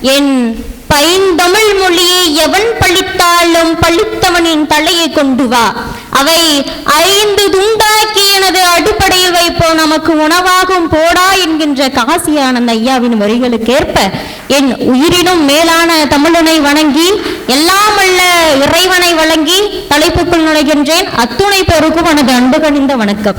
என் பைந்தமிழ் மொழியை எவன் பழித்தாலும் பழித்தவனின் தலையை கொண்டு வா. அவை ஐந்து துண்டாக்கி எனது அடிப்படையில் வைப்போம். நமக்கு உணவாகும் போடா என்கின்ற காசியானந்த ஐயாவின் வரிகளுக்கு ஏற்ப என் உயிரினும் மேலான தமிழனை வணங்கி எல்லாம் அல்ல இறைவனை வழங்கி தலைப்புக்குள் நுழைகின்றேன். அத்துணை பேருக்கும் எனது அன்பு கணிந்த வணக்கம்.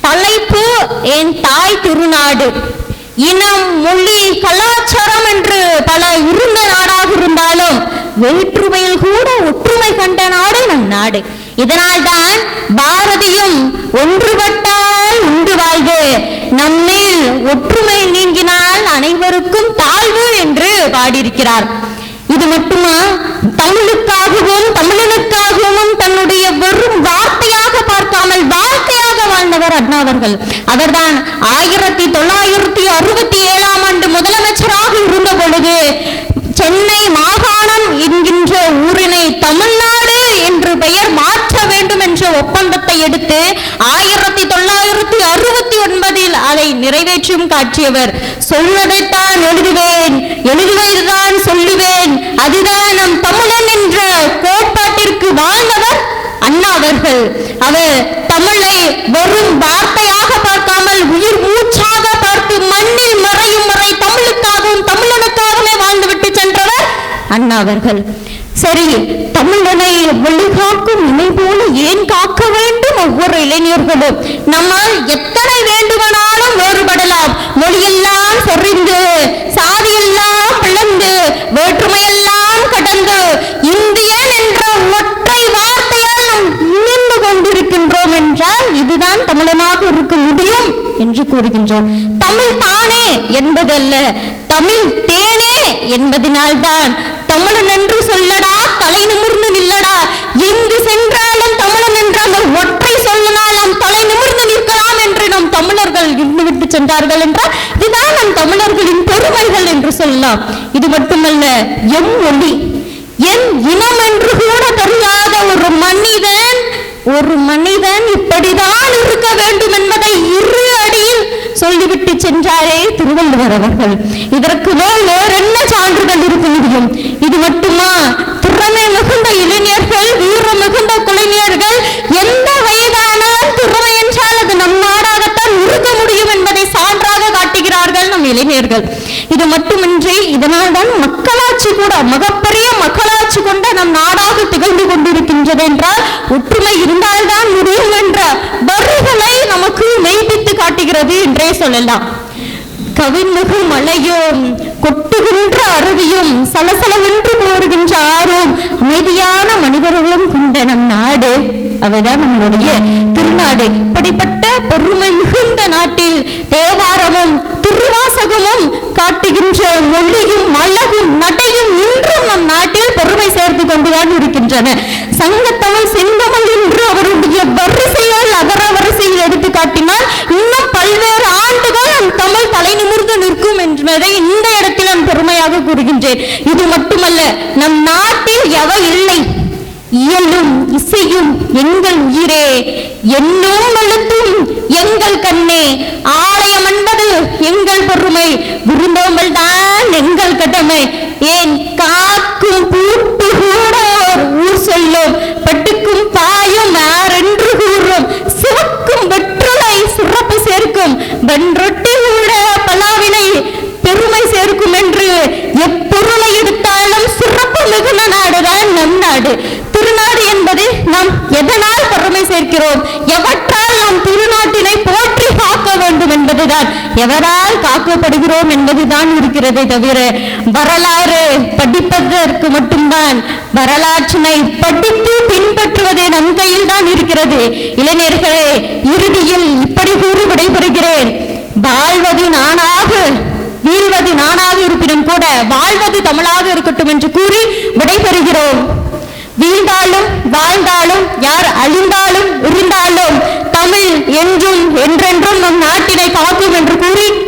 தலைப்பு என் தாய் திருநாடு. இனம் மொழி கலாச்சாரம் என்று பல இருந்த நாடாக இருந்தாலும் வேற்றுமையில் கூட ஒற்றுமை கண்ட நாடு நம் நாடு. இதனால் தான் பாரதியும் ஒன்றுபட்டால் உண்டு வாழ்வு நம்மில் ஒற்றுமை நீங்கினால் அனைவருக்கும் தாழ்வு என்று பாடியிருக்கிறார். இது மட்டுமா? தமிழுக்காகவும் தமிழனுக்காகவும் தன்னுடைய வெறும் வார்த்தையாக பார்க்காமல் வாழ்க்கையாக வாழ்ந்தவர் அண்ணா அவர்கள் அவர்தான் ஆயிரத்தி தொள்ளாயிரத்தி அறுபத்தி ஏழாம் ஆண்டு முதலமைச்சராக இருந்த பொழுது சென்னை மாகாணம் என்கின்ற ஊரினை தமிழ்நாடு என்று பெயர் மாற்ற வேண்டும் என்ற ஒப்பந்தத்தை எடுத்து ஆயிரத்தி தொள்ளாயிரத்தி அறுபத்தி ஒன்பதில் அதை நிறைவேற்றும் காட்டியவர் சொல்வதைத்தான் எழுதுவேன் எழுதுவதுதான் சொல்லுவேன் அதுதான் நம் தமிழன் என்ற கோட்பாட்டிற்கு வாழ்ந்தவர் அண்ணா அவர்கள் அவர் தமிழை வெறும் வார்த்தையாக பார்க்காமல் உயிர் மூச்சாக பார்த்து மண்ணில் மறையும் வரை தமிழுக்காகவும் தமிழனுக்காகவே வாழ்ந்துவிட்டு சென்றவர் அண்ணா அவர்கள் சரி தமிழனை வழிகாக்கும் இணை போல ஏன் காக்க வேண்டும்? ஒவ்வொரு இளைஞர்களும். நம்மால் எத்தனை தமிழனாக இருக்க முடியும் என்று கூறுகின்றோம் தமிழ் தானே என்பதல்ல தமிழ் தேனே என்பதனால்தான் தமிழன் என்று சொல்லடா தலை நிமிர்ந்து நில்லடா. எங்கு சென்றாலும் தமிழன் என்ற அந்த ஒற்றை சொல்லனால் நாம் தலை நிமிர்ந்து நிற்கலாம் என்று நம் தமிழர்கள் விட்டு சென்றார்கள் என்றால் இதுதான் நம் தமிழர்களின் பெருமைகள் என்று சொல்லலாம். இது மட்டுமல்ல எம் ஒளி என் இனம் என்று கூட தெரியாத ஒரு மனிதன் ஒரு மனிதன் இப்படிதான் இருக்க வேண்டும் என்பதை இரு அடியில் சொல்லிவிட்டு சென்றாரே திருவள்ளுவர் அவர்கள். இதற்கு மேல் வேற என்ன சான்றுகள் இருக்க முடியும்? இது மட்டுமா? திறமை மிகுந்த இளைஞர்கள் வீர மிகுந்த குழந்தையர்கள் எந்த வயதானால் திறமை என்றால் அது நம் நாடாகத்தான் இருக்க முடியும் என்பதை சான்றாக காட்டுகிறார்கள் நம் இளைஞர்கள். இது மட்டுமின்றி இதனால் தான் மக்களாட்சி கூட மிகப்பெரிய மக்களாட்சி கொண்ட நம் நாடாக திகழ்ந்து கொண்டிருக்கின்றது என்றால் ஒற்றுமை இருந்தால்தான் முடியும் என்ற வரிகளை நமக்கு மெய்ப்பித்து காட்டுகிறது என்றே சொல்லலாம். கவின்மிகு மலையும் கொட்டுகின்ற அருவியும் சலசலவென்று போருகின்ற ஆறும் அமைதியான மனிதர்களும் கொண்ட நம் நாடு. அவைதான் நம்மளுடைய திருநாடு. இப்படிப்பட்ட பெருமை மிகுந்த நாட்டில் தேவாரமும் திருவாசகமும் என்ற மொழியும் அழகும் நடையும் இன்றும் நம் நாட்டில் பெருமை சேர்த்து கொண்டுதான் இருக்கின்றன. சங்கத்தமிழ் செந்தமிழ் என்று அவருடைய வரிசையால் அகர வரிசையில் எடுத்து காட்டினால் இன்னும் பல்வேறு ஆண்டுகள் நம் தமிழ் தலை நிமிர்ந்து நிற்கும் என்பதை இந்த இடத்தில் நான் பெருமையாக கூறுகின்றேன். இது மட்டுமல்ல நம் நாட்டில் எவை இல்லை? இயலும் இசையும் எங்கள் உயிரே. என்னும் எழுத்தும் எங்கள் கண்ணே. ஆ எங்கள் பொறுமை விருந்தோம்பல் தான் எங்கள் கடமை. ஏன் காக்கும் பூட்டு கூட ஊர் சொல்லும் பட்டுக்கும் பாயும் யாரென்று கூறும் சிவக்கும் வெற்றுளை சிறப்பு சேர்க்கும் வென்றொட்டி கூட பலாவினை பெருமை சேர்க்கும் என்று எப்பொருளை எடுத்தாலும் சிறப்பு மிகுந்த நாடுதான் நம் நாடு. திருநாடு என்பது நாம் எதனால் பெருமை சேர்க்கிறோம்? எவற்றால் நாம் திருநாட்டினை போற்றி காக்க வேண்டும் என்பதுதான். எவரால் காக்கப்படுகிறோம் என்பதுதான் இருக்கிறதே தவிர வரலாறு படிப்பதற்கு மட்டும்தான் வரலாற்றினை படித்து பின்பற்றுவதே நம் கையில் தான் இருக்கிறது. இளைஞர்களே இறுதியில் இப்படி கூறி விடைபெறுகிறேன். வாழ்வது நானாக வீழ்வது நானாக இருப்பினும் கூட வாழ்வது தமிழாக இருக்கட்டும் என்று கூறி விடைபெறுகிறோம். வீழ்ந்தாலும் வாழ்ந்தாலும் யார் அழிந்தாலும் இருந்தாலும் தமிழ் என்றும் என்றென்றும் நம் நாட்டினை காக்கும் என்று கூறி